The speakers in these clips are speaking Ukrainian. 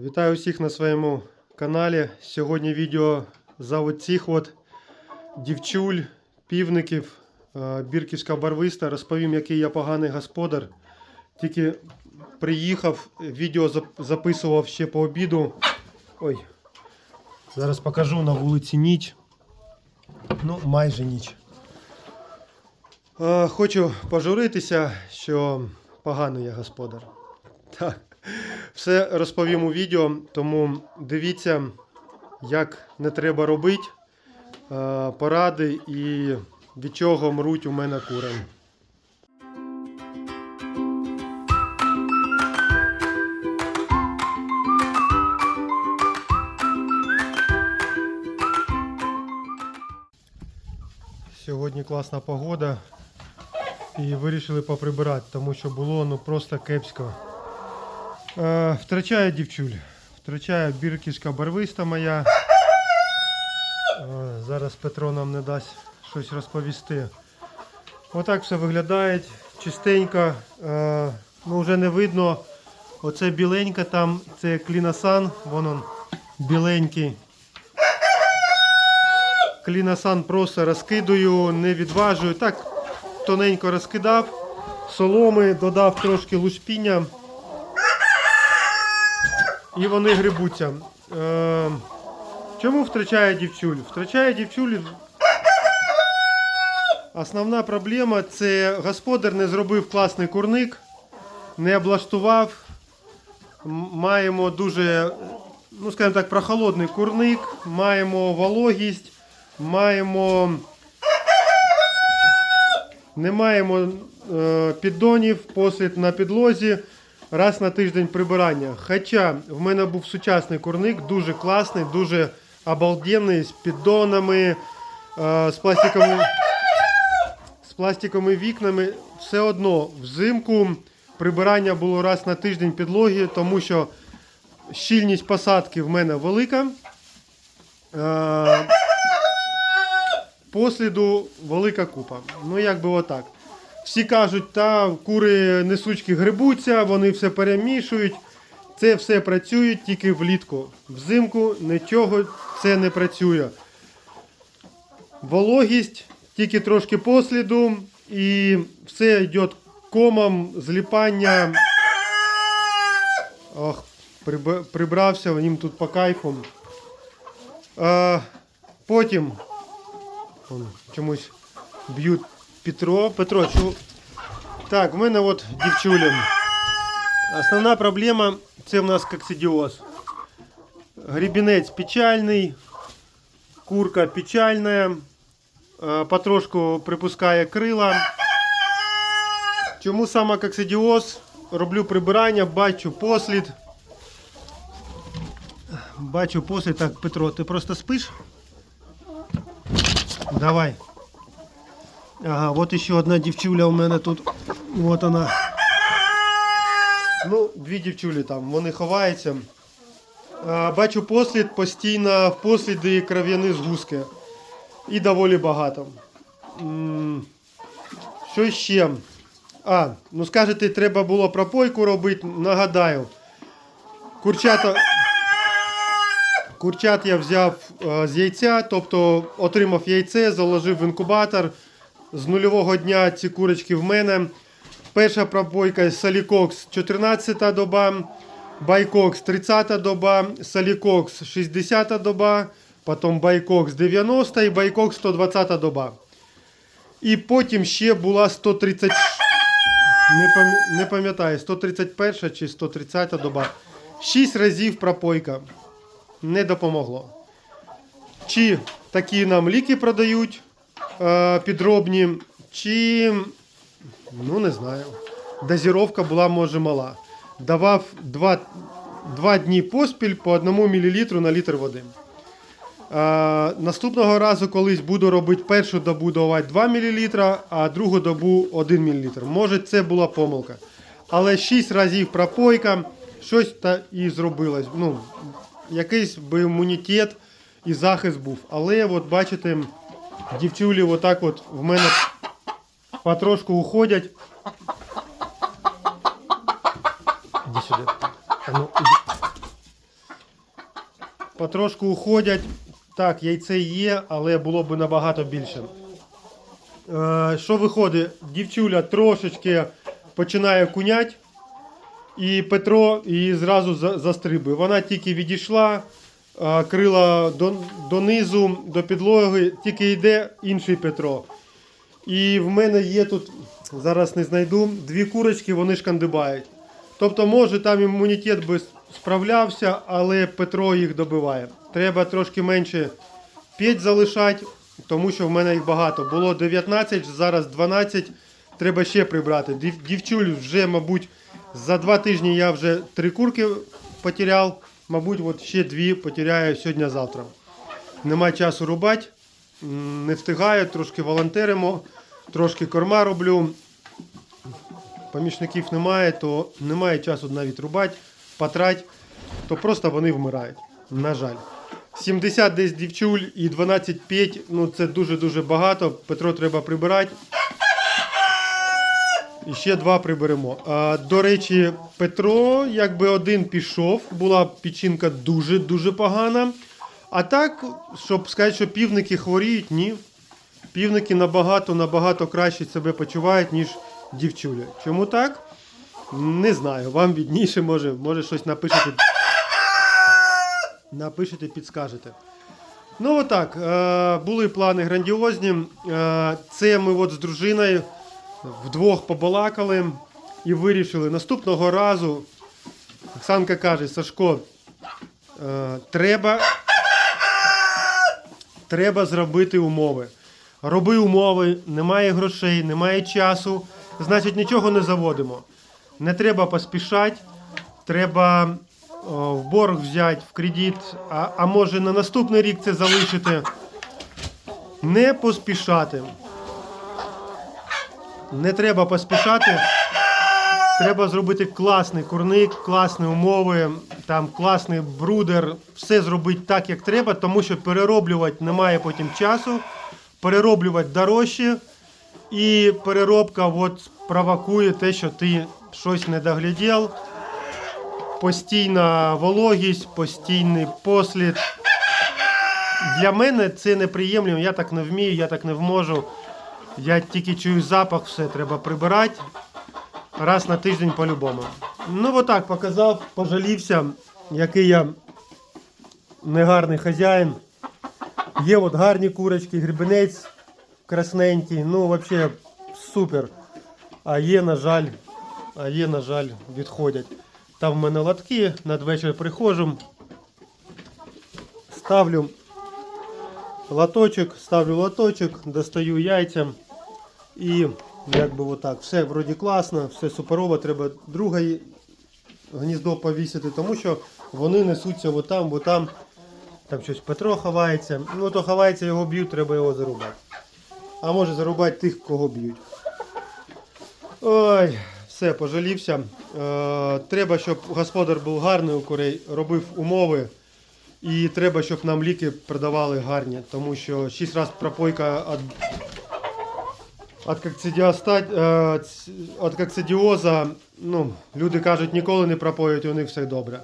Вітаю всіх на своєму каналі. Сьогодні відео за оцих от дівчуль, півників, е, бірківська барвиста. Розповім, який я поганий господар. Тільки приїхав, відео записував ще по обіду. Ой, зараз покажу на вулиці ніч. Ну, майже ніч. Е, Хочу пожуритися, що поганий я господар. Так. Все розповім у відео, тому дивіться, як не треба робити, е, поради і від чого мруть у мене кури. Сьогодні класна погода і вирішили поприбирати, тому що було ну просто кепсько. Е, втрачає дівчуль. Втрачає бірківська барвиста моя. Е, зараз Петро нам не дасть щось розповісти. Отак все виглядає. Чистенько. Е, ну вже не видно. Оце біленька там, це клінасан, вон он біленький. Клінасан просто розкидую, не відважую. Так, тоненько розкидав, соломи, додав трошки лушпіння. І вони грибуться. Е, чому втрачає дівчуль? Втрачає дівчуль. Основна проблема це господар не зробив класний курник, не облаштував. Маємо дуже, ну скажімо так, прохолодний курник, маємо вологість, маємо. Не маємо е, піддонів, послід на підлозі, раз на тиждень прибирання. Хоча в мене був сучасний курник, дуже класний, дуже обалденний, з піддонами, е, з пластиковими, з пластиковими вікнами. Все одно взимку прибирання було раз на тиждень підлоги, тому що щільність посадки в мене велика. Е, Посліду велика купа. Ну, як би отак. Всі кажуть, та кури несучки грибуться, вони все перемішують. Це все працює тільки влітку. Взимку нічого це не працює. Вологість, тільки трошки посліду, і все йде комом, зліпання. Ох, прибрався, їм тут по кайфу. Е, потім чомусь б'ють Петро. Петро, чу... Так, в мене от дівчуля. Основна проблема це в нас коксидіоз. Грібінець печальний, курка печальна, потрошку припускає крила. Чому саме коксидіоз? Роблю прибирання, бачу послід. Бачу послід. Так, Петро, ти просто спиш? Давай. Ага, вот еще одна дівчуля у мене тут. Вот вона. Ну, дві дівчулі там, вони ховаються. А, бачу послід, постійно в посліді кров'яні згустки. І доволі багато. М, Що ще? А, ну скажете, треба було пропойку робити, нагадаю. Курчата. Курчат я взяв е, з яйця, тобто отримав яйце, заложив в інкубатор. З нульового дня ці курочки в мене. Перша пробойка Салікокс 14 доба, Байкокс 30 доба, Салікокс 60 доба, потім Байкокс 90 і Байкокс 120 доба. І потім ще була 130. Не, пам'ятаю, 131 чи 130 доба. 6 разів пропойка не допомогло. Чи такі нам ліки продають підробні, чи, ну не знаю, дозіровка була може мала. Давав 2, 2 дні поспіль по 1 мл на літр води. Е, наступного разу колись буду робити першу добу давати 2 мл, а другу добу 1 мл. Може це була помилка. Але 6 разів пропойка, щось та і зробилось. Ну, якийсь би імунітет і захист був. Але от бачите, дівчулі отак от в мене потрошку уходять. Іди сюди. А ну, іди. потрошку уходять. Так, яйце є, але було б набагато більше. Е, що виходить? Дівчуля трошечки починає кунять, і Петро її зразу за- застрибує. Вона тільки відійшла, крила до, донизу, до підлоги, тільки йде інший Петро. І в мене є тут, зараз не знайду, дві курочки, вони шкандибають. Тобто, може, там імунітет би справлявся, але Петро їх добиває. Треба трошки менше п'ять залишати, тому що в мене їх багато. Було 19, зараз 12. Треба ще прибрати. Дівчуль вже, мабуть, за два тижні я вже три курки потеряв. Мабуть, от ще дві потеряю сьогодні-завтра. Нема часу рубати, не встигаю, трошки волонтеримо, трошки корма роблю. Помічників немає, то немає часу навіть рубати, потрать, то просто вони вмирають. На жаль. 70 десь дівчуль і 12 п'ять, ну це дуже-дуже багато. Петро треба прибирати. І ще два приберемо. А, до речі, Петро, якби один пішов, була печінка дуже-дуже погана. А так, щоб сказати, що півники хворіють, ні. Півники набагато набагато краще себе почувають, ніж дівчуля. Чому так? Не знаю. Вам відніше, може, може щось напишете. Напишете, підскажете. Ну, отак. Е, були плани грандіозні. Е, це ми от з дружиною вдвох побалакали і вирішили наступного разу. Оксанка каже: Сашко, е, треба, треба зробити умови. Роби умови, немає грошей, немає часу, значить нічого не заводимо. Не треба поспішати, треба в борг взяти, в кредит, а, а може на наступний рік це залишити. Не поспішати. Не треба поспішати. Треба зробити класний курник, класні умови, там класний брудер, все зробити так, як треба, тому що перероблювати немає потім часу, перероблювати дорожче, і переробка от провокує те, що ти щось не доглядів. Постійна вологість, постійний послід. Для мене це неприємно, я так не вмію, я так не вможу. Я тільки чую запах, все треба прибирати. Раз на тиждень по-любому. Ну, отак показав, пожалівся, який я негарний хазяїн. Є от гарні курочки, грибенець красненький, ну взагалі супер. А є, на жаль, а є, на жаль, відходять. Там в мене лотки, надвечір приходжу, ставлю лоточок, ставлю лоточок, достаю яйця і якби отак. Все вроді класно, все суперово, треба друге гніздо повісити, тому що вони несуться отам, бо там, там щось Петро ховається. Ну то ховається, його б'ють, треба його зарубати. А може зарубати тих, кого б'ють. Ой, все, пожалівся. Е, треба, щоб господар був гарний у курей, робив умови. І треба, щоб нам ліки продавали гарні, тому що 6 разів пропойка від, від, кокцидіоста- е, ну, люди кажуть, ніколи не пропоють, у них все добре.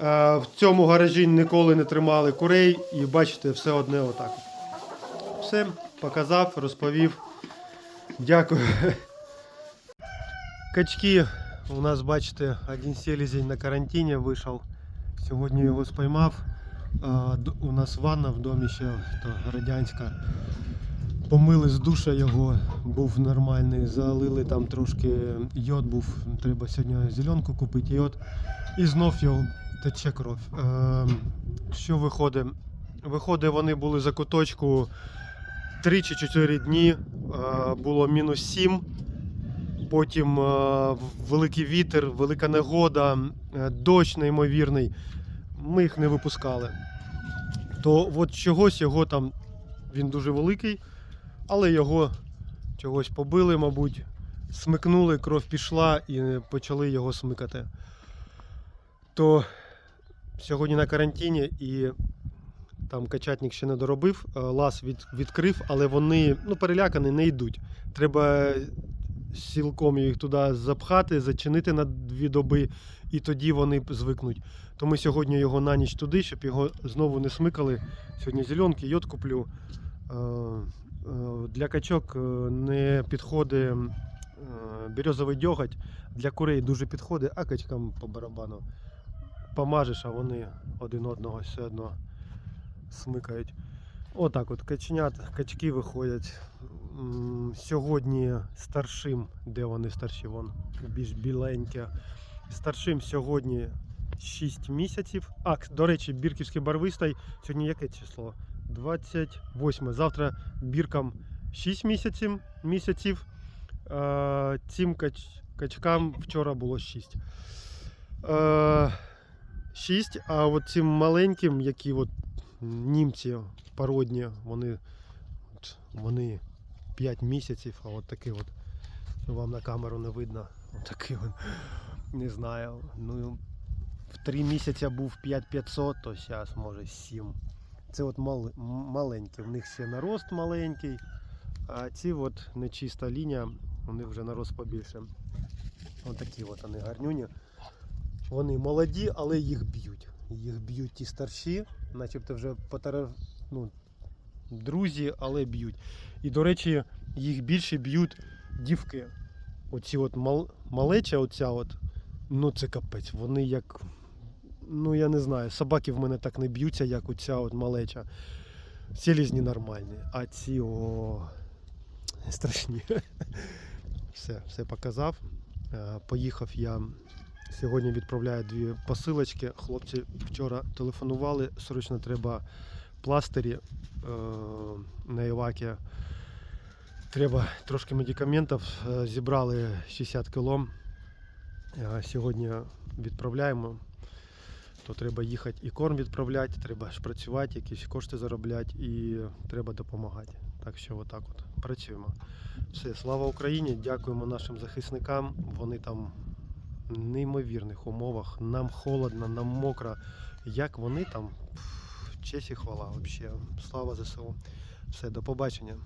Е, в цьому гаражі ніколи не тримали курей і бачите, все одне отак. Все, показав, розповів. Дякую. Качки у нас, бачите, один селезень на карантині вийшов. Сьогодні його спіймав. У нас ванна в домі ще то радянська. Помили з душа його, був нормальний, залили там трошки йод був. Треба сьогодні зеленку купити йод. І знов його тече кров. Е, що виходить? Виходить, вони були за куточку 3 чи 4 дні. Е, було мінус 7. Потім е, великий вітер, велика негода, е, дощ неймовірний. Ми їх не випускали. То от чогось його там він дуже великий, але його чогось побили, мабуть, смикнули, кров пішла і почали його смикати. То сьогодні на карантині і там качатник ще не доробив, е, лаз від, відкрив, але вони ну, перелякані, не йдуть. Треба сілком їх туди запхати, зачинити на дві доби, і тоді вони звикнуть. То ми сьогодні його на ніч туди, щоб його знову не смикали. Сьогодні зеленки, йод куплю. Е, Для качок е, не підходить е, березовий дьоготь. Для курей дуже підходить, а качкам по барабану. Помажеш, а вони один одного все одно смикають. Отак от каченят, качки виходять. Сьогодні старшим, де вони старші, вон більш біленькі. Старшим сьогодні 6 місяців. А, до речі, бірківський барвистий. Сьогодні яке число? 28. Завтра біркам 6 місяців. місяців. Е, цим кач, качкам вчора було 6. Е, 6, а от цим маленьким, які от німці породні, вони, вони 5 місяців, а от такий от, вам на камеру не видно, от от, не знаю, ну в 3 місяці був 5500, то зараз може 7. Це от мал, маленькі, в них ще нарост маленький, а ці от нечиста лінія, них вже нарост побільше. Ось такі от вони гарнюні. Вони молоді, але їх б'ють. Їх б'ють ті старші, начебто вже потара... ну, друзі, але б'ють. І, до речі, їх більше б'ють дівки. Оці от мал... малеча, оця от, ну це капець. Вони як. Ну я не знаю, собаки в мене так не б'ються, як оця от малеча. Селізні нормальні, а ці о. страшні. Все, все показав. Е, Поїхав я Сьогодні відправляю дві посилочки. Хлопці вчора телефонували, срочно треба пластирі е, на Івакі. Треба трошки медикаментів. Е, Зібрали 60 кіло. Е, Сьогодні відправляємо. То треба їхати і корм відправляти, треба ж працювати, якісь кошти заробляти і треба допомагати. Так що отак от працюємо. Все, слава Україні! Дякуємо нашим захисникам. Вони там в неймовірних умовах. Нам холодно, нам мокро. Як вони там? Честь і хвала взагалі. Слава ЗСУ. Все, до побачення.